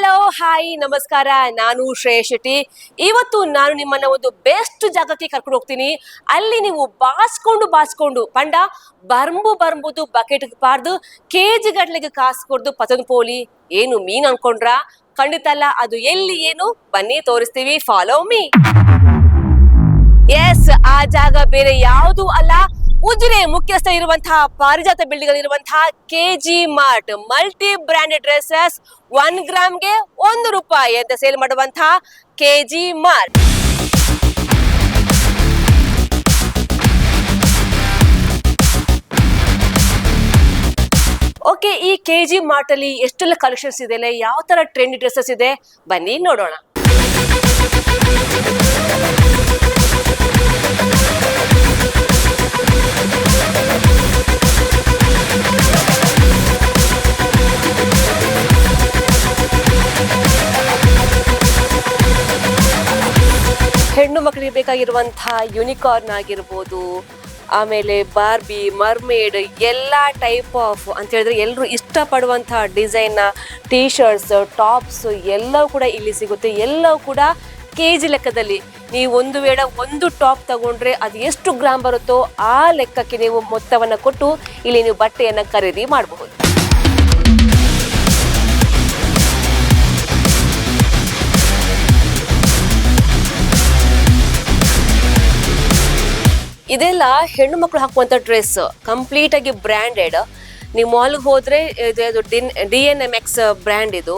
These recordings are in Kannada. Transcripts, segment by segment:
ಹಲೋ ಹಾಯ್ ನಮಸ್ಕಾರ. ನಾನು ಶ್ರೇಯ ಶೆಟ್ಟಿ. ಇವತ್ತು ನಾನು ನಿಮ್ಮನ್ನ ಒಂದು ಬೆಸ್ಟ್ ಜಾಗಕ್ಕೆ ಕರ್ಕೊಂಡು ಹೋಗ್ತೀನಿ. ಅಲ್ಲಿ ನೀವು ಬಾಸ್ಕೊಂಡು ಬಾಸ್ಕೊಂಡು, ಪಂಡ, ಬರ್ಂಬು ಬರ್ಂಬುದು ಬಕೆಟ್ ಬಾರ್ದು ಕೆಜಿ ಗಟ್ಲಿಗೆ ಕಾಸು ಕೊಡ್ದು ಪೋಲಿ. ಏನು ಮೀನ್ ಅನ್ಕೊಂಡ್ರ? ಖಂಡಿತ ಅಲ್ಲ, ಅದು ಎಲ್ಲಿ ಏನು? ಬನ್ನಿ, ತೋರಿಸ್ತೀವಿ. ಫಾಲೋ ಮೀ ಎಸ್ ಆ ಜಾಗ ಬೇರೆ ಯಾವುದು ಅಲ್ಲ. ಉಜಿರೆ ಮುಖ್ಯಸ್ಥ ಇರುವಂತಹ ಪಾರಿಜಾತ ಬಿಲ್ಡಿಂಗ್ ಇರುವಂತಹ K G mart multi branded dresses one ಗ್ರಾಮ್ಗೆ ಒಂದು ರೂಪಾಯಿ ಅಂತ ಸೇಲ್ ಮಾಡುವಂತಹ ಕೆ ಜಿ ಮಾರ್ಟ್. ಓಕೆ, ಈ ಕೆ ಜಿ ಮಾರ್ಟ್ ಅಲ್ಲಿ ಎಷ್ಟೆಲ್ಲ ಕಲೆಕ್ಷನ್ಸ್ ಇದೆ ಅಲ್ಲ ಯಾವ ತರ ಟ್ರೆಂಡ್ ಡ್ರೆಸ್ಸಸ್ ಇದೆ? ಬನ್ನಿ ನೋಡೋಣ. ಬೇಕಾಗಿರುವಂತಹ ಯುನಿಕಾರ್ನ್ ಆಗಿರ್ಬೋದು, ಆಮೇಲೆ ಬಾರ್ಬಿ ಮರ್ಮೇಡ್ ಎಲ್ಲ ಟೈಪ್ ಆಫ್ ಅಂತ ಹೇಳಿದ್ರೆ ಎಲ್ಲರೂ ಇಷ್ಟಪಡುವಂತಹ ಡಿಸೈನ್ ಟೀ ಶರ್ಟ್ಸ್ ಟಾಪ್ಸ್ ಎಲ್ಲವೂ ಕೂಡ ಇಲ್ಲಿ ಸಿಗುತ್ತೆ. ಎಲ್ಲವೂ ಕೂಡ ಕೆ ಜಿ ಲೆಕ್ಕದಲ್ಲಿ. ನೀವು ಒಂದು ವೇಳೆ ಒಂದು ಟಾಪ್ ತಗೊಂಡ್ರೆ ಅದು ಎಷ್ಟು ಗ್ರಾಮ್ ಬರುತ್ತೋ ಆ ಲೆಕ್ಕಕ್ಕೆ ನೀವು ಮೊತ್ತವನ್ನು ಕೊಟ್ಟು ಇಲ್ಲಿ ನೀವು ಬಟ್ಟೆಯನ್ನು ಖರೀದಿ ಮಾಡಬಹುದು. ಇದೆಲ್ಲ ಹೆಣ್ಣು ಮಕ್ಕಳು ಹಾಕುವಂತ ಡ್ರೆಸ್ ಕಂಪ್ಲೀಟ್ ಆಗಿ ಬ್ರ್ಯಾಂಡೆಡ್ ನೀವು ಮಾಲ್ಗೆ ಹೋದ್ರೆ ಇದು ಡಿನ್ D N M X brand ಇದು.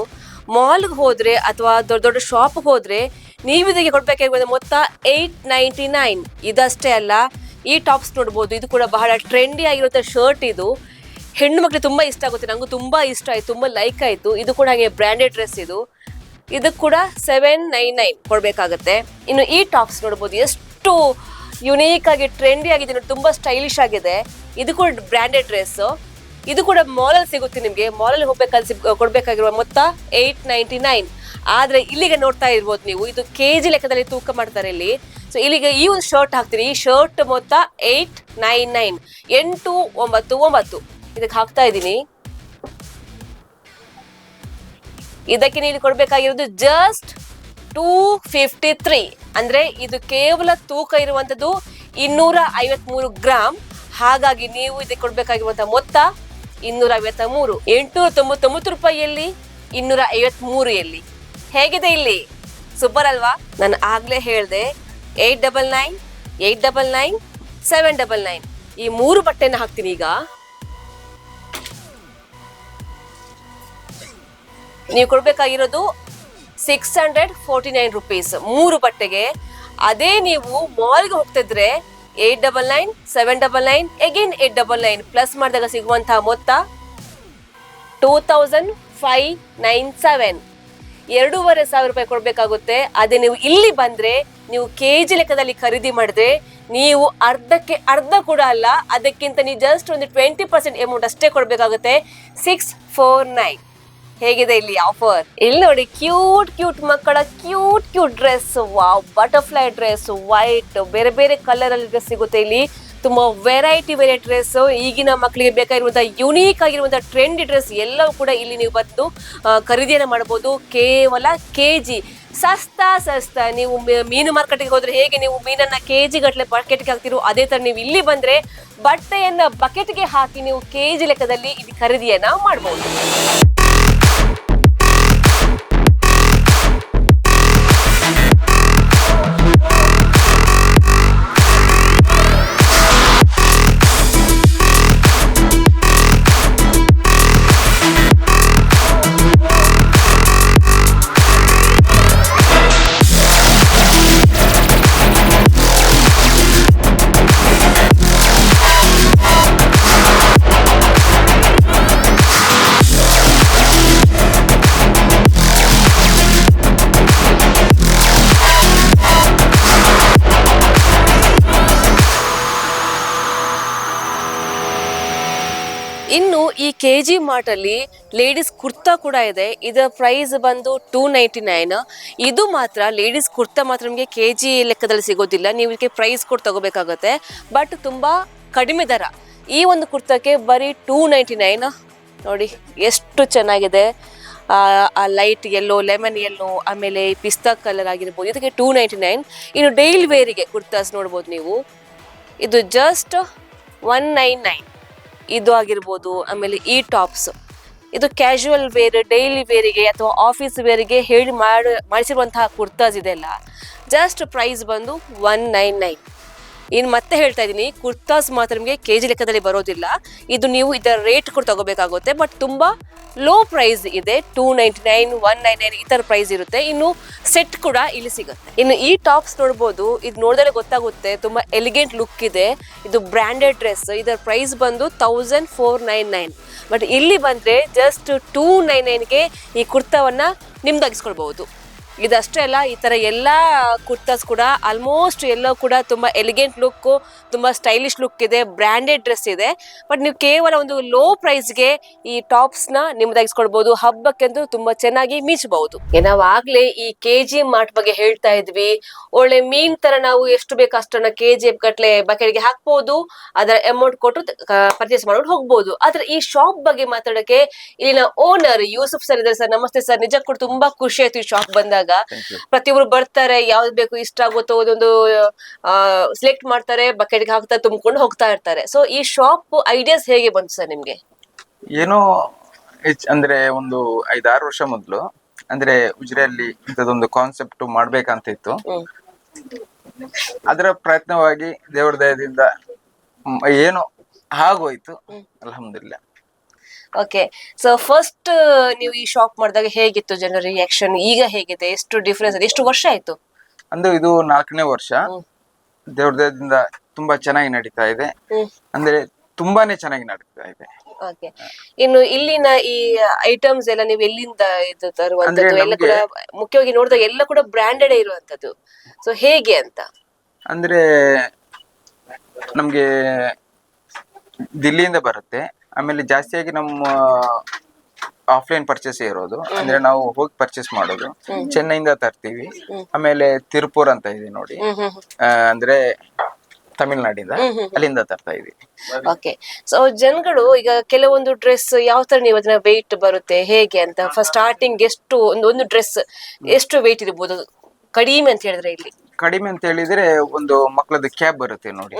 ಮಾಲ್ಗೆ ಹೋದ್ರೆ ಅಥವಾ ದೊಡ್ಡ ದೊಡ್ಡ ಶಾಪ್ ಹೋದ್ರೆ ನೀವು ಇದಕ್ಕೆ ಕೊಡ್ಬೇಕಾಗಿರೋದು ಮೊತ್ತ ಏಯ್ಟ್ ನೈಂಟಿ ನೈನ್ ಇದಷ್ಟೇ ಅಲ್ಲ, ಈ ಟಾಪ್ಸ್ ನೋಡ್ಬೋದು. ಇದು ಕೂಡ ಬಹಳ ಟ್ರೆಂಡಿ ಆಗಿರುವಂಥ ಶರ್ಟ್ ಇದು. ಹೆಣ್ಣು ಮಕ್ಕಳಿಗೆ ತುಂಬಾ ಇಷ್ಟ ಆಗುತ್ತೆ. ನಂಗೂ ತುಂಬಾ ಇಷ್ಟ ಆಯ್ತು, ತುಂಬಾ ಲೈಕ್ ಆಯ್ತು. ಇದು ಕೂಡ ಹಾಗೆ ಬ್ರ್ಯಾಂಡೆಡ್ ಡ್ರೆಸ್ ಇದು. ಇದಕ್ಕೆ ಕೂಡ ಸೆವೆನ್ ನೈನ್ ನೈನ್ ಕೊಡಬೇಕಾಗತ್ತೆ. ಇನ್ನು ಈ ಟಾಪ್ಸ್ ನೋಡ್ಬೋದು, ಎಷ್ಟು ಯುನೀಕ್ ಆಗಿ ಟ್ರೆಂಡಿ ಆಗಿದೆ ನೋಡಿ ತುಂಬಾ ಸ್ಟೈಲಿಶ್ ಆಗಿದೆ. ಇದು ಕೂಡ ಬ್ರ್ಯಾಂಡೆಡ್ ಡ್ರೆಸ್ ಇದು ಕೂಡ ಮಾಲಲ್ಲಿ ಸಿಗುತ್ತೆ ನಿಮಗೆ. ಮಾಲಲ್ಲಿ ಹೋಗ್ಬೇಕಾದ್ರೆ ಸಿಗ್ ಕೊಡ್ಬೇಕಾಗಿರುವ ಮೊತ್ತ ಏಯ್ಟ್ ನೈಂಟಿ ನೈನ್ ಆದ್ರೆ ಇಲ್ಲಿಗೆ ನೋಡ್ತಾ ಇರ್ಬೋದು ನೀವು. ಇದು ಕೆ ಜಿ ಲೆಕ್ಕದಲ್ಲಿ ತೂಕ ಮಾಡ್ತಾರೆ ಇಲ್ಲಿ. ಸೊ ಇಲ್ಲಿಗೆ ಈ ಒಂದು ಶರ್ಟ್ ಹಾಕ್ತೀನಿ. ಈ ಶರ್ಟ್ ಮೊತ್ತ ಏಯ್ಟ್ ನೈನ್ ನೈನ್ ಎಂಟು ಒಂಬತ್ತು ಒಂಬತ್ತು. ಇದಕ್ಕೆ ಹಾಕ್ತಾ ಇದ್ದೀನಿ. ಇದಕ್ಕೆ ನೀವು ಕೊಡ್ಬೇಕಾಗಿರೋದು ಜಸ್ಟ್ ಟೂ ಫಿಫ್ಟಿ ತ್ರೀ ಅಂದ್ರೆ ಇದು ಕೇವಲ ತೂಕ ಇರುವಂತದ್ದು ಇನ್ನೂರ ಐವತ್ಮೂರು ಗ್ರಾಮ್ ಹಾಗಾಗಿ ನೀವು ಇದಕ್ಕೆ ಕೊಡ್ಬೇಕಾಗಿರುವಂತ ಮೊತ್ತ ಇನ್ನೂರ ಐವತ್ತ ಮೂರು ಎಂಟುನೂರ ತೊಂಬತ್ತೊಂಬತ್ತು ರೂಪಾಯಿಯಲ್ಲಿ ಇನ್ನೂರ ಐವತ್ಮೂರು ಎಲ್ಲಿ ಹೇಗಿದೆ ಇಲ್ಲಿ? ಸೂಪರ್ ಅಲ್ವಾ? ನಾನು ಆಗ್ಲೇ ಹೇಳಿದೆ eight double nine eight double nine seven double nine ಈ ಮೂರು ಬಟ್ಟೆನ ಹಾಕ್ತೀನಿ ಈಗ. ನೀವು ಕೊಡ್ಬೇಕಾಗಿರೋದು six hundred forty nine rupees ಮೂರು ಬಟ್ಟೆಗೆ ಅದೇ ನೀವು ಮಾಲ್ಗೆ ಹೋಗ್ತಿದ್ರೆ eight double nine seven double nine again eight double nine plus ಮಾಡಿದಾಗ ಸಿಗುವಂತಹ ಮೊತ್ತ two thousand five nine seven ಎರಡೂವರೆ ಸಾವಿರ ರೂಪಾಯಿ ಕೊಡಬೇಕಾಗುತ್ತೆ. ಅದೇ ನೀವು ಇಲ್ಲಿ ಬಂದ್ರೆ ನೀವು ಕೆ ಜಿ ಲೆಕ್ಕದಲ್ಲಿ ಖರೀದಿ ಮಾಡಿದ್ರೆ ನೀವು ಅರ್ಧಕ್ಕೆ ಅರ್ಧ ಕೂಡ ಅಲ್ಲ, ಅದಕ್ಕಿಂತ ನೀವು ಜಸ್ಟ್ ಒಂದು ಟ್ವೆಂಟಿ ಪರ್ಸೆಂಟ್ ಅಮೌಂಟ್ ಅಷ್ಟೇ ಕೊಡಬೇಕಾಗುತ್ತೆ. ಸಿಕ್ಸ್ ಫೋರ್ ನೈನ್ ಹೇಗಿದೆ ಇಲ್ಲಿ ಆಫರ್? ಇಲ್ಲಿ ನೋಡಿ ಕ್ಯೂಟ್ ಕ್ಯೂಟ್ ಮಕ್ಕಳ cute cute dress wow butterfly dress white ಬೇರೆ ಬೇರೆ ಕಲರ್ ಅಲ್ಲಿ ಸಿಗುತ್ತೆ ಇಲ್ಲಿ. ತುಂಬಾ ವೆರೈಟಿ ವೆರೈಟಿ ಡ್ರೆಸ್ ಈಗಿನ ಮಕ್ಕಳಿಗೆ ಬೇಕಾಗಿರುವಂತಹ ಯುನೀಕ್ ಆಗಿರುವಂತಹ ಟ್ರೆಂಡ್ ಡ್ರೆಸ್ ಎಲ್ಲವೂ ಕೂಡ ಇಲ್ಲಿ ನೀವು ಬಂದು ಖರೀದಿಯನ್ನು ಮಾಡಬಹುದು. ಕೇವಲ ಕೆ ಜಿ ಸಸ್ತಾ ಸಸ್ತಾ. ನೀವು ಮೀನು ಮಾರ್ಕೆಟ್ಗೆ ಹೋದ್ರೆ ಹೇಗೆ ನೀವು ಮೀನನ್ನ ಕೆ ಜಿ ಗಟ್ಟಲೆ ಬಕೆಟ್ಗೆ ಹಾಕ್ತಿರೋ ಅದೇ ತರ ನೀವು ಇಲ್ಲಿ ಬಂದ್ರೆ ಬಟ್ಟೆಯನ್ನ ಬಕೆಟ್ಗೆ ಹಾಕಿ ನೀವು ಕೆ ಜಿ ಲೆಕ್ಕದಲ್ಲಿ ಇಲ್ಲಿ ಖರೀದಿಯನ್ನ ಮಾಡಬಹುದು. ಈ ಕೆ ಜಿ ಮಾರ್ಟ್ ಅಲ್ಲಿ ಲೇಡೀಸ್ ಕುರ್ತಾ ಕೂಡ ಇದೆ. ಇದರ ಪ್ರೈಸ್ ಬಂದು ಟೂ ನೈಂಟಿ ನೈನ್ ಇದು ಮಾತ್ರ ಲೇಡೀಸ್ ಕುರ್ತಾ ಮಾತ್ರ ನಿಮಗೆ ಕೆ ಜಿ ಲೆಕ್ಕದಲ್ಲಿ ಸಿಗೋದಿಲ್ಲ. ನೀವು ಇದಕ್ಕೆ ಪ್ರೈಸ್ ಕೊಟ್ಟು ತಗೋಬೇಕಾಗುತ್ತೆ. ಬಟ್ ತುಂಬಾ ಕಡಿಮೆ ದರ. ಈ ಒಂದು ಕುರ್ತಾಕ್ಕೆ ಬರೀ ಟೂ ನೈಂಟಿ ನೈನ್ ನೋಡಿ ಎಷ್ಟು ಚೆನ್ನಾಗಿದೆ. ಆ ಲೈಟ್ ಎಲ್ಲೋ ಲೆಮನ್ ಎಲ್ಲೋ ಆಮೇಲೆ ಪಿಸ್ತಾ ಕಲರ್ ಆಗಿರ್ಬೋದು. ಇದಕ್ಕೆ ಟೂ ನೈಂಟಿ ನೈನ್ ಇನ್ನು ಡೈಲಿ ವೇರಿಗೆ ಕುರ್ತಾಸ್ ನೋಡ್ಬೋದು ನೀವು. ಇದು ಜಸ್ಟ್ ಒನ್ ನೈನ್ ನೈನ್ ಇದು ಆಗಿರ್ಬೋದು, ಆಮೇಲೆ ಈ ಟಾಪ್ಸ್. ಇದು ಕ್ಯಾಶುವಲ್ ವೇರ್ ಡೈಲಿ ವೇರಿಗೆ ಅಥವಾ ಆಫೀಸ್ ವೇರಿಗೆ ಹೇಳಿ ಮಾಡಿ ಮಾಡಿಸಿರುವಂತಹ ಕುರ್ತಾಸ್ ಇದೆಲ್ಲ. ಜಸ್ಟ್ ಪ್ರೈಸ್ ಬಂದು ಒನ್ ನೈನ್ ನೈನ್ ಇನ್ನು ಮತ್ತೆ ಹೇಳ್ತಾ ಇದ್ದೀನಿ, ಕುರ್ತಾಸ್ ಮಾತ್ರ ನಿಮಗೆ ಕೆ ಜಿ ಲೆಕ್ಕದಲ್ಲಿ ಬರೋದಿಲ್ಲ. ಇದು ನೀವು ಇದರ ರೇಟ್ ಕೂಡ ತಗೋಬೇಕಾಗುತ್ತೆ ಬಟ್ ತುಂಬ ಲೋ ಪ್ರೈಸ್ ಇದೆ two ninety nine one nine nine ಈ ಥರ ಪ್ರೈಸ್ ಇರುತ್ತೆ. ಇನ್ನು ಸೆಟ್ ಕೂಡ ಇಲ್ಲಿ ಸಿಗುತ್ತೆ. ಇನ್ನು ಈ ಟಾಪ್ಸ್ ನೋಡ್ಬೋದು, ಇದು ನೋಡಿದ್ರೆ ಗೊತ್ತಾಗುತ್ತೆ, ತುಂಬ ಎಲಿಗೆಂಟ್ ಲುಕ್ ಇದೆ. ಇದು ಬ್ರ್ಯಾಂಡೆಡ್ ಡ್ರೆಸ್ ಇದರ ಪ್ರೈಸ್ ಬಂದು thousand four nine nine but ಇಲ್ಲಿ ಬಂದರೆ ಜಸ್ಟ್ ಟೂ ನೈನ್ ನೈನ್ಗೆ ಈ ಕುರ್ತಾವನ್ನು ನಿಮ್ದಾಗಿಸ್ಕೊಳ್ಬಹುದು. ಇದಷ್ಟೇ ಅಲ್ಲ, ಈ ಥರ ಎಲ್ಲ ಕುರ್ತಾಸ್ ಕೂಡ ಆಲ್ಮೋಸ್ಟ್ ಎಲ್ಲ ಕೂಡ ತುಂಬ ಎಲಿಗೆಂಟ್ ಲುಕ್ಕು ತುಂಬ ಸ್ಟೈಲಿಶ್ ಲುಕ್ ಇದೆ ಬ್ರ್ಯಾಂಡೆಡ್ ಡ್ರೆಸ್ ಇದೆ. ಬಟ್ ನೀವು ಕೇವಲ ಒಂದು ಲೋ ಪ್ರೈಸ್ಗೆ ಈ ಟಾಪ್ಸ್ನ ನಿಮ್ದಾಗಿಸ್ಕೊಳ್ಬೋದು. ಹಬ್ಬಕ್ಕೆಂದು ತುಂಬ ಚೆನ್ನಾಗಿ ಮೀಚಬಹುದು. ನಾವು ಆಗಲೇ ಈ ಕೆ ಜಿ ಮಾರ್ಟ್ ಬಗ್ಗೆ ಹೇಳ್ತಾ ಇದ್ವಿ. ಒಳ್ಳೆ ಮೀನ್ ತರ ನಾವು ಎಷ್ಟು ಬೇಕು ಅಷ್ಟನ್ನ ಕೆ ಜಿ ಗಟ್ಲೆ ಬಕೆಟ್ಗೆ ಹಾಕ್ಬೋದು. ಅದರ ಅಮೌಂಟ್ ಕೊಟ್ಟು ಪರ್ಚೇಸ್ ಮಾಡ್ಕೊಂಡು ಹೋಗ್ಬೋದು. ಆದ್ರೆ ಈ ಶಾಪ್ ಬಗ್ಗೆ ಮಾತಾಡಕ್ಕೆ ಇಲ್ಲಿನ ಓನರ್ ಯೂಸುಫ್ ಸರ್ ಇದ್ದಾರೆ ಸರ್. ನಮಸ್ತೆ ಸರ್. ನಿಜಕ್ಕೂ ತುಂಬಾ ಖುಷಿ ಆಯ್ತು ಈ ಶಾಪ್ ಬಂದಾಗ. ಪ್ರತಿಯೊಬ್ರು ಬರ್ತಾರೆ ಯಾವ್ದು ಬೇಕು ಇಷ್ಟ ಆಗುತ್ತೋ ಅದೊಂದು ಸೆಲೆಕ್ಟ್ ಮಾಡ್ತಾರೆ ಬಕೆಟ್ಗೆ ಹಾಕ್ತಾ ತುಂಬಿಕೊಂಡು ಹೋಗ್ತಾ ಇರ್ತಾರೆ. ಸೊ ಈ ಶಾಪ್ ಐಡಿಯಾಸ್ ಹೇಗೆ ಬಂತು ಸರ್ ನಿಮ್ಗೆ? ಏನೋ ಅಂದ್ರೆ ಒಂದು ಐದಾರು ವರ್ಷ ಮೊದಲು ಅಂದ್ರೆ ಉಜಿರೆಯಲ್ಲಿ ಇಂಥದ್ದೊಂದು ಕಾನ್ಸೆಪ್ಟ್ ಮಾಡ್ಬೇಕಂತ ಇತ್ತು ಅದರ ಪ್ರಯತ್ನವಾಗಿ ದೇವರ ದಯದಿಂದ ಏನೋ ಆಗೋಯ್ತು ಅಲ್ಹಮ್ದುಲಿಲ್ಲ ಓಕೆ ಸೊ ಫಸ್ಟ್ ನೀವು ಈ ಶಾಪ್ ಮಾಡಿದಾಗ ಹೇಗಿತ್ತು ಜನರ ರಿಯಾಕ್ಷನ್ ಈಗ ಹೇಗಿದೆ? ಎಷ್ಟು ಡಿಫ್ರೆನ್ಸ್ ಇದೆ ಎಷ್ಟು ವರ್ಷ ಆಯ್ತು? ಅಂದ್ರೆ ಇದು ನಾಲ್ಕನೇ ವರ್ಷ. ಹ್ಮ್. ದೇವ್ರ ದಯದಿಂದ ತುಂಬಾ ಚೆನ್ನಾಗಿ ನಡೀತಾ ಇದೆ. ಅಂದ್ರೆ ತುಂಬಾನೇ ಚೆನ್ನಾಗಿ ನಡೀತಾ ಇದೆ. ಓಕೆ ಇನ್ನು ಇಲ್ಲಿನ ಈ ಐಟಮ್ಸ್ ಎಲ್ಲ ನೀವು ಎಲ್ಲಿಂದ ಇದು ತರುವಂತದ್ದು ಎಲ್ಲ ಕೂಡ ಮುಖ್ಯವಾಗಿ ನೋಡಿದಾಗ ಎಲ್ಲ ಕೂಡ ಬ್ರಾಂಡೆಡ್ ಇರುವಂತದ್ದು ಸೊ ಹೇಗೆ ಅಂತ? ಅಂದ್ರೆ ನಮ್ಗೆ ದಿಲ್ಲಿಯಿಂದ ಬರುತ್ತೆ. ಆಮೇಲೆ ಜಾಸ್ತಿಯಾಗಿ ನಮ್ಮ ಆಫ್ಲೈನ್ ಪರ್ಚೇಸ್ ಇರೋದು. ಅಂದ್ರೆ ನಾವು ಹೋಗಿ ಪರ್ಚೇಸ್ ಮಾಡೋದು. ಚೆನ್ನೈಯಿಂದ ತರ್ತೀವಿ. ಆಮೇಲೆ ತಿರುಪೂರ್ ಅಂತ ಇದೆ ನೋಡಿ. ಆ, ಅಂದ್ರೆ ತಮಿಳ್ನಾಡಿಂದ ಅಲ್ಲಿಂದ ತರ್ತಾ ಇದೀವಿ ಓಕೆ ಸೊ ಜನಗಳು ಈಗ ಕೆಲವೊಂದು ಡ್ರೆಸ್ ಯಾವ ತರ ನೀವು ಅದನ್ನ ವೆಯ್ಟ್ ಬರುತ್ತೆ ಹೇಗೆ ಅಂತ ಫಸ್ಟ್ ಸ್ಟಾರ್ಟಿಂಗ್ ಎಷ್ಟು ಒಂದು ಒಂದು ಡ್ರೆಸ್ ಎಷ್ಟು ವೆಯ್ಟ್ ಇರ್ಬೋದು? ಕಡಿಮೆ ಅಂತ ಹೇಳಿದ್ರೆ ಇಲ್ಲಿ. ಕಡಿಮೆ ಅಂತ ಹೇಳಿದ್ರೆ ಒಂದು ಮಕ್ಕಳದ್ದು ಕ್ಯಾಬ್ ಬರುತ್ತೆ ನೋಡಿ.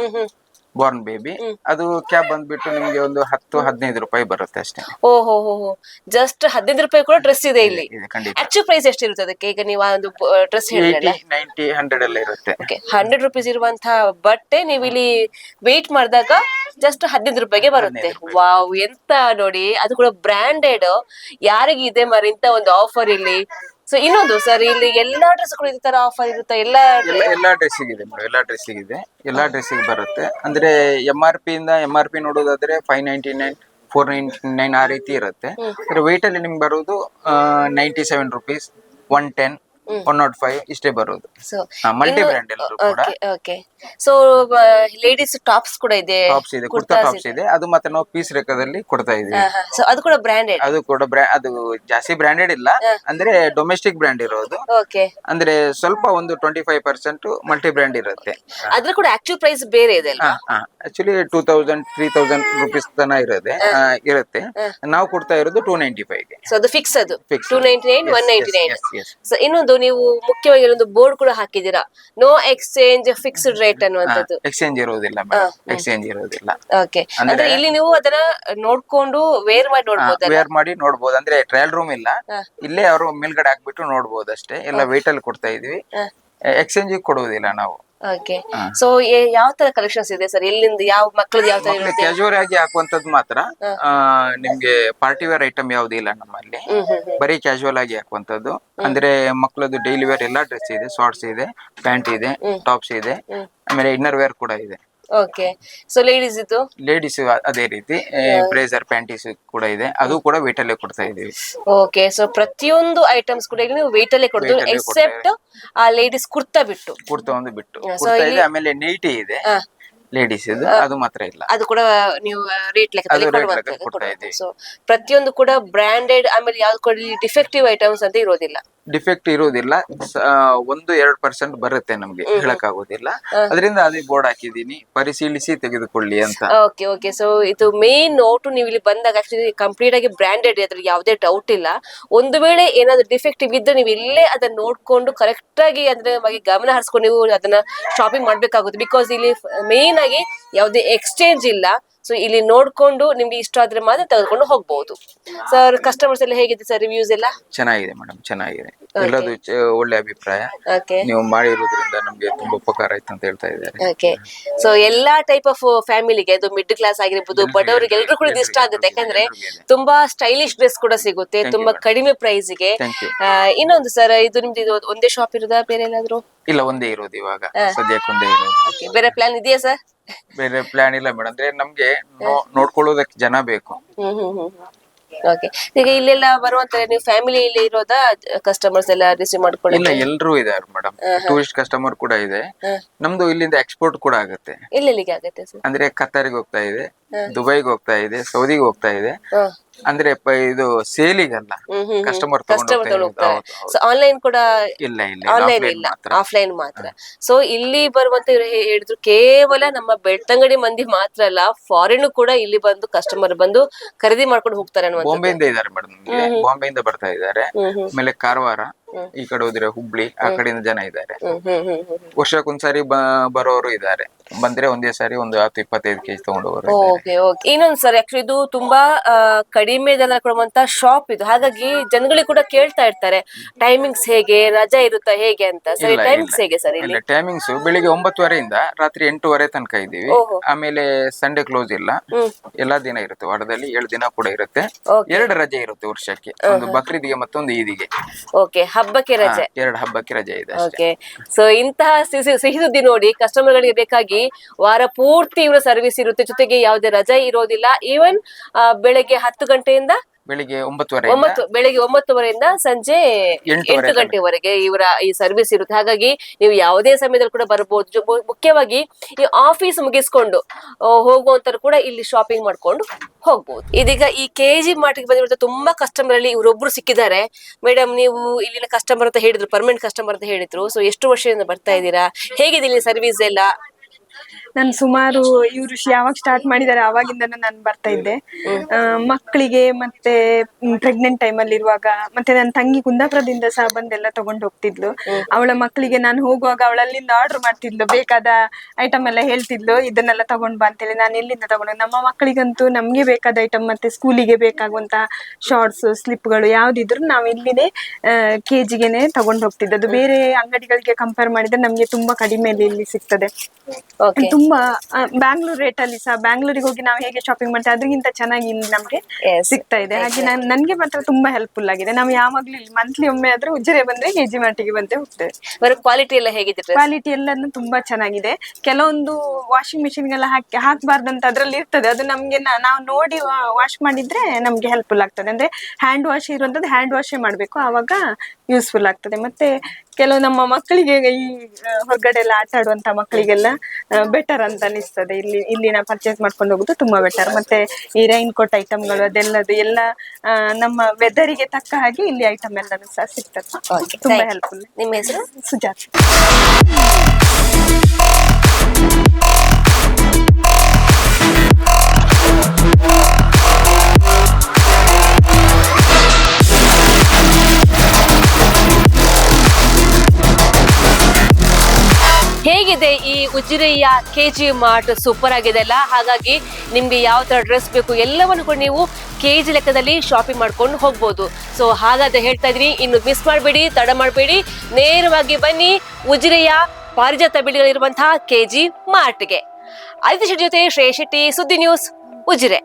ಬಾರ್ನ್ ಬೇಬಿ ಅದು ಕ್ಯಾಬ್ ಬಂದ್ಬಿಟ್ಟು ನಿಮ್ಗೆ ಒಂದು ಹತ್ತು ಹದಿನೈದು ರೂಪಾಯಿ ಬರುತ್ತೆ ಅಷ್ಟೇ. ಓ ಹೋ ಹೋ ಹೋ. ಜಸ್ಟ್ ಹದಿನೈದು ರೂಪಾಯಿ ಕೂಡ ಡ್ರೆಸ್ ಇದೆ ಇಲ್ಲಿ. ಇದೆ ಖಂಡಿತ. ಆಕ್ಚುಲ್ ಪ್ರೈಸ್ ಎಷ್ಟಿರುತ್ತೆ ಅದಕ್ಕೆ? ಈಗ ನೀವು ಆ ಒಂದು ಡ್ರೆಸ್ ಹೇಳಿದ್ರೆ ನೈಂಟಿ ಹಂಡ್ರೆಡ್ ಎಲ್ಲ ಇರುತ್ತೆ. ಹಂಡ್ರೆಡ್ ರುಪೀಸ್ ಇರುವಂತಹ ಬಟ್ಟೆ ನೀವು ಇಲ್ಲಿ ವೇಟ್ ಮಾಡಿದಾಗ ಜಸ್ಟ್ ಹದಿನೈದು ರೂಪಾಯಿಗೆ ಬರುತ್ತೆ. ವಾವ್ ಎಂತ ನೋಡಿ. ಅದು ಕೂಡ ಬ್ರಾಂಡೆಡ್ ಯಾರಿಗೆ ಇದೆ ಮರಿಂತ ಒಂದು ಆಫರ್ ಇಲ್ಲಿ. ಸೊ ಇನ್ನೊಂದು ಸರ್ ಇಲ್ಲಿ ಎಲ್ಲಾ ಡ್ರೆಸ್ಗಳು ಈ ತರ ಆಫರ್ ಇರುತ್ತೆ? ಎಲ್ಲ ಎಲ್ಲ ಎಲ್ಲಾ ಇದೆ ಮೇಡಮ್ ಎಲ್ಲಾ ಡ್ರೆಸ್ ಇದೆ ಎಲ್ಲಾ ಡ್ರೆಸ್ಸಿಗೆ ಬರುತ್ತೆ. ಅಂದ್ರೆ ಎಂ ಆರ್ ಪಿ ಇಂದ ಎಂ ಆರ್ ಪಿ ನೋಡೋದಾದ್ರೆ five ninety nine four ninety nine ಆ ರೀತಿ ಇರುತ್ತೆ. ಅಂದ್ರೆ weight ಅಲ್ಲಿ ನಿಮ್ಗೆ ಬರೋದು ninety seven rupees one ten one not five ಇಷ್ಟೇ ಬರೋದು. ಸೊ ಮಲ್ಟಿ ಬ್ರ್ಯಾಂಡ್ ಎಲ್ಲರೂ ಕೂಡ. Okay okay so ladies tops ಕೂಡ ಇದೆ. ಟಾಪ್ಸ್ ಇದೆ ಕುರ್ತಾ ಟಾಪ್ಸ್ ಇದೆ. ಅದು ಮತ್ತೆ ನಾವು ಪೀಸ್ ಲೆಕ್ಕದಲ್ಲಿ ಕೊಡ್ತಾ ಇದೀವಿ. ಸೊ ಅದು ಕೂಡ ಬ್ರಾಂಡೆಡ್ ಅದು ಕೂಡ ಅದು ಜಾಸ್ತಿ ಬ್ರಾಂಡೆಡ್ ಇಲ್ಲ. ಅಂದ್ರೆ ಡೊಮೆಸ್ಟಿಕ್ ಬ್ರ್ಯಾಂಡ್ ಇರೋದು. ಓಕೆ ಅಂದ್ರೆ ಸ್ವಲ್ಪ ಒಂದು twenty five percent multi brand ಇರುತ್ತೆ. ಅದ್ರ ಕೂಡ ಆಕ್ಚುಲ್ ಪ್ರೈಸ್ ಬೇರೆ ಇದೆ ಅಲ್ವಾ? Actually two thousand three thousand rupees ತನ ಇರುತ್ತೆ. ಇರುತ್ತೆ ನಾವು ಕೊಡ್ತಾ ಇರೋದು ಟೂ ನೈಂಟಿ ಫೈವ್ ಸೊ ಅದು ಫಿಕ್ಸ್ ಅದು. Two ninety nine one ninety nine. So ಇನ್ನೊಂದು ನೀವು ಮುಖ್ಯವಾಗಿ ಒಂದು ಬೋರ್ಡ್ ಕೂಡ ಹಾಕಿದ್ದೀರಾ? ನೋ ಎಕ್ಸ್ಚೇಂಜ್ ಫಿಕ್ಸ್ಡ್ ರೇಟ್ ಅನ್ನುವಂಥದ್ದು. ಎಕ್ಸ್ಚೇಂಜ್ ಇರೋದಿಲ್ಲ ಎಕ್ಸ್ಚೇಂಜ್ ಇರೋದಿಲ್ಲ ಓಕೆ ಅಂದ್ರೆ ಇಲ್ಲಿ ನೀವು ಅದನ್ನ ನೋಡ್ಕೊಂಡು ವೇರ್ ಮಾಡಿ ನೋಡಬಹುದು ವೇರ್ ಮಾಡಿ ನೋಡ್ಬೋದು. ಅಂದ್ರೆ ಟ್ರಯಲ್ ರೂಮ್ ಇಲ್ಲ. ಇಲ್ಲೇ ಅವರು ಮೇಲ್ಗಡೆ ಹಾಕ್ಬಿಟ್ಟು ನೋಡ್ಬೋದು ಅಷ್ಟೇ ಎಲ್ಲ ವೇಟ್ ಅಲ್ಲಿ ಕೊಡ್ತಾ ಇದೀವಿ. ಎಕ್ಸ್ಚೇಂಜ್ ಕೊಡುವುದಿಲ್ಲ ನಾವು. ಓಕೆ ಸೊ ಯಾವ ತರ ಕಲೆಕ್ಷನ್ಸ್ ಇದೆ ಸರ್ ಎಲ್ಲಿಂದ ಯಾವ ಮಕ್ಕಳದ್ದು ಯಾವ ತರ ಇರುತ್ತೆ? ಕ್ಯಾಶುವಲ್ ಆಗಿ ಹಾಕುವಂತದ್ದು ಮಾತ್ರ. ಆ, ನಿಮ್ಗೆ ಪಾರ್ಟಿ ವೇರ್ ಐಟಮ್ ಯಾವ್ದು ಇಲ್ಲ ನಮ್ಮಲ್ಲಿ. ಬರೀ ಕ್ಯಾಶುವಲ್ ಆಗಿ ಹಾಕುವಂತದ್ದು ಅಂದ್ರೆ ಮಕ್ಕಳದ್ದು ಡೈಲಿ ವೇರ್ ಎಲ್ಲಾ ಡ್ರೆಸ್ ಇದೆ ಶಾರ್ಟ್ಸ್ ಇದೆ ಪ್ಯಾಂಟ್ ಇದೆ ಟಾಪ್ಸ್ ಇದೆ. ಆಮೇಲೆ ಇನ್ನರ್ ವೇರ್ ಕೂಡ ಇದೆ. ಓಕೆ ಸೊ ಲೇಡೀಸ್ ಇದು? ಲೇಡೀಸ್ ಅದೇ ರೀತಿ ಬ್ರೇಸರ್ ಪ್ಯಾಂಟೀಸ್ ಕೂಡ ಇದೆ. ಅದು ಕೂಡ ವೇಟ್ ಅಲ್ಲೇ ಕೊಡ್ತಾ ಇದೀವಿ ಓಕೆ ಸೊ ಪ್ರತಿಯೊಂದು ಐಟಮ್ಸ್ ಕೂಡ ಇಲ್ಲಿ ನೀವು ವೇಟ್ ಅಲ್ಲೇ ಕೊಡ್ತೀವಿ. ಎಕ್ಸೆಪ್ಟ್ ಆ ಲೇಡೀಸ್ ಕುರ್ತಾ ಬಿಟ್ಟು. ಕುರ್ತಾ ಒಂದು ಬಿಟ್ಟು. ಕುರ್ತಾ ಇದೆ ಆಮೇಲೆ ನೈಟಿ ಇದೆ. ಲೇಡೀಸ್ ಇದು ಅದು ಮಾತ್ರ ಇಲ್ಲ. ಅದು ಕೂಡ ನೀವು ರೇಟ್ ಲೆಕ್ಕದಲ್ಲಿ. ಸೊ ಪ್ರತಿಯೊಂದು ಕೂಡ ಬ್ರಾಂಡೆಡ್ ಆಮೇಲೆ ಯಾವ್ದು ಕೂಡ ಡಿಫೆಕ್ಟಿವ್ ಐಟಮ್ಸ್ ಅಂತ ಇರೋದಿಲ್ಲ. ಡಿಫೆಕ್ಟ್ ಇರುವುದಿಲ್ಲ. ಸ- ಒಂದು ಎರಡು ಪರ್ಸೆಂಟ್ ಬರುತ್ತೆ ನಮ್ಗೆ ಹೇಳಕ್ ಆಗೋದಿಲ್ಲ ಅದರಿಂದ ಅದೇ ಬೋರ್ಡ್ ಹಾಕಿದೀನಿ ಪರಿಶೀಲಿಸಿ ತೆಗೆದುಕೊಳ್ಳಿ ಅಂತ. ಓಕೆ ಓಕೆ ಸೊ ಇದು ಮೇನ್ ನೋಟು ನೀವು ಇಲ್ಲಿ ಬಂದಾಗ ಆಕ್ಚುಲಿ ಕಂಪ್ಲೀಟ್ ಆಗಿ ಬ್ರಾಂಡೆಡ್ ಅದ್ರಲ್ಲಿ ಯಾವುದೇ ಡೌಟ್ ಇಲ್ಲ. ಒಂದು ವೇಳೆ ಏನಾದ್ರು ಡಿಫೆಕ್ಟಿವ್ ಇದ್ರೆ ನೀವು ಇಲ್ಲೇ ಅದನ್ನ ನೋಡ್ಕೊಂಡು ಕರೆಕ್ಟ್ ಆಗಿ ಅಂದ್ರೆ ಬಗ್ಗೆ ಗಮನ ಹರಿಸ್ಕೊಂಡು ನೀವು ಅದನ್ನ ಶಾಪಿಂಗ್ ಮಾಡ್ಬೇಕಾಗುತ್ತೆ. ಬಿಕಾಸ್ ಇಲ್ಲಿ ಮೇನ್ ಆಗಿ ಯಾವುದೇ ಎಕ್ಸ್ಚೇಂಜ್ ಇಲ್ಲ. ಸೊ ಇಲ್ಲಿ ನೋಡ್ಕೊಂಡು ನಿಮ್ಗೆ ಇಷ್ಟ ಆದ್ರೆ ಮಾತ್ರ ತೆಗೆದುಕೊಂಡು ಹೋಗ್ಬಹುದು ಸರ್ ಕಸ್ಟಮರ್ಸ್ ಎಲ್ಲ ಹೇಗಿದೆ ಸರ್ ರಿವ್ಯೂಸ್ ಎಲ್ಲ? ಚೆನ್ನಾಗಿದೆ ಮೇಡಮ್ ಚೆನ್ನಾಗಿದೆ. ಎಲ್ಲದು ಚ- ಒಳ್ಳೆ ಅಭಿಪ್ರಾಯ. ಓಕೆ ನೀವು ಮಾಡಿರೋದ್ರಿಂದ ನಮ್ಗೆ ತುಂಬಾ ಉಪಕಾರ ಆಯ್ತು ಅಂತ ಹೇಳ್ತಾ ಇದ್ದಾರೆ. ಓಕೆ ಸೊ ಎಲ್ಲಾ ಟೈಪ್ ಆಫ್ ಫ್ಯಾಮಿಲಿಗೆ ಅದು ಮಿಡ್ ಕ್ಲಾಸ್ ಆಗಿರ್ಬೋದು ಬಡವರಿಗೆ ಎಲ್ರು ಕೂಡ ಇದು ಇಷ್ಟ ಆಗುತ್ತೆ. ಯಾಕಂದ್ರೆ ತುಂಬಾ ಸ್ಟೈಲಿಶ್ ಡ್ರೆಸ್ ಕೂಡ ಸಿಗುತ್ತೆ ತುಂಬಾ ಕಡಿಮೆ ಪ್ರೈಸ್ಗೆ. ಥ್ಯಾಂಕ್ ಯು ಆ, ಇನ್ನೊಂದು ಸರ್ ಇದು ನಿಮ್ದು ಇದು ಒಂದೇ ಶಾಪ್ ಇರೋದಾ ಬೇರೆ ಏನಾದ್ರು? ಇಲ್ಲ ಒಂದೇ ಇರೋದು ಇವಾಗ. ಸದ್ಯಕ್ಕೆ ಒಂದೇ ಇರೋದು. Okay, ಬೇರೆ ಪ್ಲಾನ್ ಇದೆಯಾ ಸರ್ ಬೇರೆ ಪ್ಲಾನ್ ಇಲ್ಲ ಮೇಡಮ್ ಅಂದ್ರೆ ನಮ್ಗೆ ನೋ- ನೋಡ್ಕೊಳ್ಳೋದಕ್ಕೆ ಜನ ಬೇಕು. ಹ್ಮ್ ಹ್ಮ್ ಹ್ಮ್ ಓಕೆ ಈಗ ಇಲ್ಲೆಲ್ಲ ಬರುವಂತ ನೀವು ಫ್ಯಾಮಿಲಿ ಇಲ್ಲಿ ಇರೋದಾ? ಕಸ್ಟಮರ್ಸ್ ಎಲ್ಲ ರಿಸೀವ್ ಮಾಡ್ಕೊಳ್ಳಿ ಇಲ್ಲ ಎಲ್ರೂ ಇದಾರೆ ಮೇಡಮ್ ಟೂರಿಸ್ಟ್ ಕಸ್ಟಮರ್ ಕೂಡ ಇದೆ. ನಮ್ದು ಇಲ್ಲಿಂದ ಎಕ್ಸ್ಪೋರ್ಟ್ ಕೂಡ ಆಗುತ್ತೆ. ಎಲ್ಲೆಲ್ಲಿಗೆ ಆಗುತ್ತೆ ಸರ್? ಅಂದ್ರೆ ಕತಾರಿಗೆ ಹೋಗ್ತಾ ಇದೆ. ದುಬೈಗೆ ಹೋಗ್ತಾ ಇದೆ ಸೌದಿಗೆ ಹೋಗ್ತಾ ಇದೆ. ಅಂದ್ರೆ ಇದು ಸೇಲಿಗಲ್ಲ ಕಸ್ಟಮರ್ ಕಸ್ಟಮರ್ ಆನ್ಲೈನ್ ಕೂಡ ಇಲ್ಲ ಇಲ್ಲ ಆನ್ಲೈನ್ ಇಲ್ಲ ಆಫ್ಲೈನ್ ಮಾತ್ರ. ಸೊ ಇಲ್ಲಿ ಬರುವಂತ ಇವ್ರು ಹೇಳಿದ್ರು ಕೇವಲ ನಮ್ಮ ಬೆಳ್ತಂಗಡಿ ಮಂದಿ ಮಾತ್ರ ಅಲ್ಲ ಫಾರಿನ್ ಕೂಡ ಇಲ್ಲಿ ಬಂದು ಕಸ್ಟಮರ್ ಬಂದು ಖರೀದಿ ಮಾಡ್ಕೊಂಡು ಹೋಗ್ತಾರೆ ಬಾಂಬೆಯಿಂದ ಇದಾರೆ ಮೇಡಮ್ ಬಾಂಬೆಯಿಂದ ಬರ್ತಾ ಇದಾರೆ ಆಮೇಲೆ ಕಾರವಾರ ಈ ಕಡೆ ಹೋದ್ರೆ ಹುಬ್ಳಿ ಆ ಕಡೆಯಿಂದ ಜನ ಇದ್ದಾರೆ. ವರ್ಷಕ್ಕೊಂದ್ಸರಿ ಬರೋರು ಇದ್ದಾರೆ. ಬಂದ್ರೆ ಒಂದೇ ಸಾರಿ ಒಂದು ಹತ್ತು ಇಪ್ಪತ್ತೈದು ಕೆಜಿ ತಗೊಂಡು ಓಕೆ ಓಕೆ. ಇನ್ನೊಂದು ಸರ್ ಆಕ್ಚುಲಿ ಇದು ತುಂಬಾ ಕಡಿಮೆ ಜನ ಕೊಡುವಂತ ಶಾಪ್ ಇದು. ಹಾಗಾಗಿ ಜನಗಳಿಗೆ ಕೂಡ ಕೇಳ್ತಾ ಇರ್ತಾರೆ ಟೈಮಿಂಗ್ಸ್ ಹೇಗೆ ರಜಾ ಇರುತ್ತಾ ಹೇಗೆ ಅಂತ. ಸರಿ ಟೈಮಿಂಗ್ಸ್ ಹೇಗೆ ಸರ್ ಇಲ್ಲಿ? ಇಲ್ಲ ಟೈಮಿಂಗ್ಸ್ ಬೆಳಿಗ್ಗೆ ಒಂಬತ್ತುವರೆಯಿಂದ ರಾತ್ರಿ ಎಂಟೂವರೆ ತನಕ ಇದ್ದೀವಿ. ಆಮೇಲೆ ಸಂಡೇ ಕ್ಲೋಸ್ ಇಲ್ಲ. ಎಲ್ಲಾ ದಿನ ಇರುತ್ತೆ ವಾರದಲ್ಲಿ ಏಳು ದಿನ ಕೂಡ ಇರುತ್ತೆ. ಎರಡು ರಜೆ ಇರುತ್ತೆ ವರ್ಷಕ್ಕೆ. ಒಂದು ಬಕ್ರೀದಿಗೆ ಮತ್ತೊಂದು ಈದಿಗೆ. ಓಕೆ. ಹಬ್ಬಕ್ಕೆ ರಜೆ. ಎರಡು ಹಬ್ಬಕ್ಕೆ ರಜೆ ಇದೆ ಓಕೆ. ಸೊ ಇಂತಹ ಸಿಹಿ ಸಿಹಿ ಸುದ್ದಿ ನೋಡಿ ಕಸ್ಟಮರ್ ಗಳಿಗೆ ಬೇಕಾಗಿ ವಾರ ಪೂರ್ತಿ ಇವರ ಸರ್ವಿಸ್ ಇರುತ್ತೆ. ಜೊತೆಗೆ ಯಾವುದೇ ರಜೆ ಇರೋದಿಲ್ಲ. ಈವನ್ ಬೆಳಗ್ಗೆ ಹತ್ತು ಗಂಟೆಯಿಂದ ಬೆಳಿಗ್ಗೆ ಒಂಬತ್ತುವರೆ ಒಂಬತ್ತು ಬೆಳಿಗ್ಗೆ ಒಂಬತ್ತುವರೆಯಿಂದ ಸಂಜೆ ಎಂಟು ಗಂಟೆವರೆಗೆ ಇವರ ಈ ಸರ್ವಿಸ್ ಇರುತ್ತೆ. ಹಾಗಾಗಿ ನೀವು ಯಾವುದೇ ಸಮಯದಲ್ಲಿ ಕೂಡ ಬರಬಹುದು ಮುಖ್ಯವಾಗಿ ಈ ಆಫೀಸ್ ಮುಗಿಸ್ಕೊಂಡು ಹೋಗುವಂತ ಹೋಗುವಂತರು ಕೂಡ ಇಲ್ಲಿ ಶಾಪಿಂಗ್ ಮಾಡ್ಕೊಂಡು ಹೋಗ್ಬಹುದು ಇದೀಗ ಈ ಕೆ ಜಿ ಮಾರ್ಟ್ಗೆ ಬಂದಿರೋ ತುಂಬಾ ಕಸ್ಟಮರ್ ಅಲ್ಲಿ ಇವರೊಬ್ರು ಸಿಕ್ಕಿದ್ದಾರೆ. ಮೇಡಮ್ ನೀವು ಇಲ್ಲಿನ ಕಸ್ಟಮರ್ ಅಂತ ಹೇಳಿದ್ರು ಪರ್ಮನೆಂಟ್ ಕಸ್ಟಮರ್ ಅಂತ ಹೇಳಿದ್ರು. ಸೊ ಎಷ್ಟು ವರ್ಷದಿಂದ ಬರ್ತಾ ಇದ್ದೀರಾ? ಹೇಗಿದೆ ಇಲ್ಲಿ ಸರ್ವಿಸ್ ಎಲ್ಲ? ನಾನು ಸುಮಾರು ಇವರು ಯಾವಾಗ ಸ್ಟಾರ್ಟ್ ಮಾಡಿದ್ದಾರೆ ಅವಾಗಿಂದ ನಾನು ಬರ್ತಾ ಇದ್ದೆ. ಆ, ಮಕ್ಕಳಿಗೆ ಮತ್ತೆ ಪ್ರೆಗ್ನೆಂಟ್ ಟೈಮ್ ಅಲ್ಲಿ ಇರುವಾಗ ಮತ್ತೆ ನನ್ನ ತಂಗಿ ಕುಂದಾಪುರದಿಂದ ಸಹ ಬಂದೆಲ್ಲ ತಗೊಂಡು ಹೋಗ್ತಿದ್ಲು. ಅವಳ ಮಕ್ಕಳಿಗೆ ನಾನು ಹೋಗುವಾಗ ಅವಳಲ್ಲಿಂದ ಆರ್ಡರ್ ಮಾಡ್ತಿದ್ಲು. ಬೇಕಾದ ಐಟಮ್ ಎಲ್ಲ ಹೇಳ್ತಿದ್ಲು. ಇದನ್ನೆಲ್ಲ ತಗೊಂಡ್ ಬಾ ಅಂತೇಳಿ ನಾನು ಎಲ್ಲಿಂದ ತಗೊಂಡು? ನಮ್ಮ ಮಕ್ಕಳಿಗಂತೂ ನಮ್ಗೆ ಬೇಕಾದ ಐಟಮ್ ಮತ್ತೆ ಸ್ಕೂಲಿಗೆ ಬೇಕಾಗುವಂತ ಶಾರ್ಟ್ಸ್ ಸ್ಲಿಪ್ಗಳು ಯಾವ್ದಿದ್ರು ನಾವು ಇಲ್ಲಿನೇ ಕೆ ಜಿಗೆನೆ ತಗೊಂಡು ಹೋಗ್ತಿದ್ದು. ಅದು ಬೇರೆ ಅಂಗಡಿಗಳಿಗೆ ಕಂಪೇರ್ ಮಾಡಿದ್ರೆ ನಮ್ಗೆ ತುಂಬಾ ಕಡಿಮೆ ಇಲ್ಲಿ ಸಿಗ್ತದೆ. ತುಂಬಾ ಬ್ಯಾಂಗ್ಳೂರ್ ರೇಟ್ ಅಲ್ಲಿ ಸಹ ಬ್ಯಾಂಗ್ಳೂರಿಗೆ ಹೋಗಿ ನಾವು ಹೇಗೆ ಶಾಪಿಂಗ್ ಮಾಡ್ತೇವೆ ಅದಕ್ಕಿಂತ ಚೆನ್ನಾಗಿ ಇಲ್ಲಿ ನಮ್ಗೆ Yes. ಸಿಗ್ತಾ ಇದೆ. ಹಾಗೆ ನಾನ್ ನನ್ಗೆ ಮಾತ್ರ ತುಂಬಾ ಹೆಲ್ಪ್ಫುಲ್ ಆಗಿದೆ. ನಾವು ಯಾವಾಗ್ಲೂ ಇಲ್ಲಿ ಮಂತ್ಲಿ ಒಮ್ಮೆ ಆದ್ರೆ ಉಜ್ಜರೆ ಬಂದ್ರೆ ಕೆಜಿ ಮಾರ್ಟಿಗೆ ಬಂದೇ ಹೋಗ್ತೇವೆ. ಬರೋ ಕ್ವಾಲಿಟಿ ಎಲ್ಲ ಹೇಗಿದೆ dress? ಕ್ವಾಲಿಟಿ ಎಲ್ಲಾನು ತುಂಬಾ ಚೆನ್ನಾಗಿದೆ. ಕೆಲವೊಂದು ವಾಷಿಂಗ್ ಮಿಷಿನ್ಗೆಲ್ಲ ಹಾಕಿ ಹಾಕ್ಬಾರ್ದಂತ ಅದ್ರಲ್ಲಿ ಇರ್ತದೆ. ಅದು ನಮ್ಗೆ ನಾ- ನಾವು ನೋಡಿ ವಾಶ್ ಮಾಡಿದ್ರೆ ನಮ್ಗೆ ಹೆಲ್ಪ್ಫುಲ್ ಆಗ್ತದೆ. ಅಂದ್ರೆ ಹ್ಯಾಂಡ್ ವಾಶ್ ಇರುವಂತದ್ದು ಹ್ಯಾಂಡ್ ವಾಶೇ ಮಾಡ್ಬೇಕು. ಆವಾಗ ಯೂಸ್ಫುಲ್ ಆಗ್ತದೆ. ಮತ್ತೆ ಕೆಲವು ನಮ್ಮ ಮಕ್ಕಳಿಗೆ ಈ ಹೊರಗಡೆ ಎಲ್ಲ ಆಟ ಆಡುವಂತ ಮಕ್ಕಳಿಗೆಲ್ಲ ಬೆಟರ್ ಅಂತ ಅನಿಸ್ತದೆ. ಇಲ್ಲಿ ಇಲ್ಲಿನ ಪರ್ಚೇಸ್ ಮಾಡ್ಕೊಂಡು ಹೋಗುದು ತುಂಬಾ ಬೆಟರ್ ಮತ್ತೆ ಈ ರೈನ್ ಕೋಟ್ ಐಟಮ್ಗಳು ಅದೆಲ್ಲದು ಎಲ್ಲ ನಮ್ಮ ವೆದರಿಗೆ ತಕ್ಕ ಹಾಗೆ ಇಲ್ಲಿ ಐಟಮ್ ಎಲ್ಲಾನು ಸಹ ಸಿಗ್ತದೆ. ತುಂಬಾ ಹೆಲ್ಪ್ಫುಲ್ ನಿಮ್ಮ ಹೆಸರು? ಸುಜಾತ್. ಹೇಗಿದೆ ಈ ಉಜಿರೆಯ ಕೆ ಜಿ ಮಾರ್ಟ್ ಸೂಪರ್ ಆಗಿದೆ ಅಲ್ಲ? ಹಾಗಾಗಿ ನಿಮ್ಗೆ ಯಾವ ತರ ಡ್ರೆಸ್ ಬೇಕು ಎಲ್ಲವನ್ನು ಕೂಡ ನೀವು ಕೆ ಜಿ ಲೆಕ್ಕದಲ್ಲಿ ಶಾಪಿಂಗ್ ಮಾಡ್ಕೊಂಡು ಹೋಗ್ಬೋದು. ಸೊ ಹಾಗಾದ್ರೆ ಹೇಳ್ತಾ ಇದೀನಿ ಇನ್ನು ಮಿಸ್ ಮಾಡಬೇಡಿ, ತಡ ಮಾಡಬೇಡಿ. ನೇರವಾಗಿ ಬನ್ನಿ ಉಜಿರೆಯ ಪಾರಿಜಾತ ಬಿಳಿಗಳಿರುವಂತಹ ಕೆ ಜಿ ಮಾರ್ಟ್ಗೆ ಐದು ಶೆಟ್ಟಿ ಜೊತೆ ಶ್ರೇಯ ಶೆಟ್ಟಿ, ಸುದ್ದಿ ನ್ಯೂಸ್ ಉಜಿರೆ.